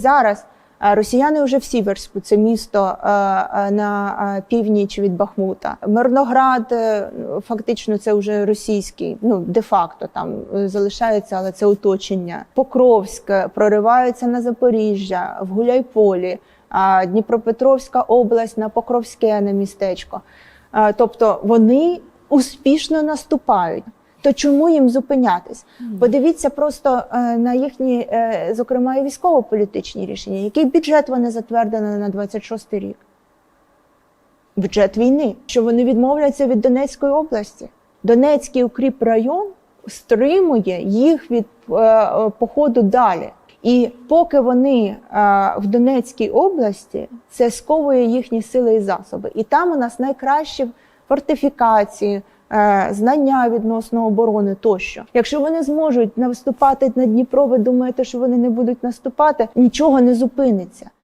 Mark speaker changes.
Speaker 1: Зараз е, росіяни вже в Сіверську, це місто е, е, на північ від Бахмута. Мирноград фактично це вже російський, ну де-факто там залишається, але це оточення. Покровськ прориваються на Запоріжжя, в Гуляйполі, Дніпропетровська область на Покровське на містечко. Тобто вони успішно наступають. То чому їм зупинятись? Подивіться просто е, на їхні, е, зокрема, і військово-політичні рішення. Який бюджет вони затвердили на 26 рік? Бюджет війни. Що вони відмовляються від Донецької області. Донецький укріпрайон стримує їх від е, походу далі. І поки вони е, в Донецькій області, це сковує їхні сили і засоби. І там у нас найкращі фортифікації, знання відносно оборони тощо. Якщо вони зможуть наступати на Дніпро, ви думаєте, що вони не будуть наступати, нічого не зупиниться.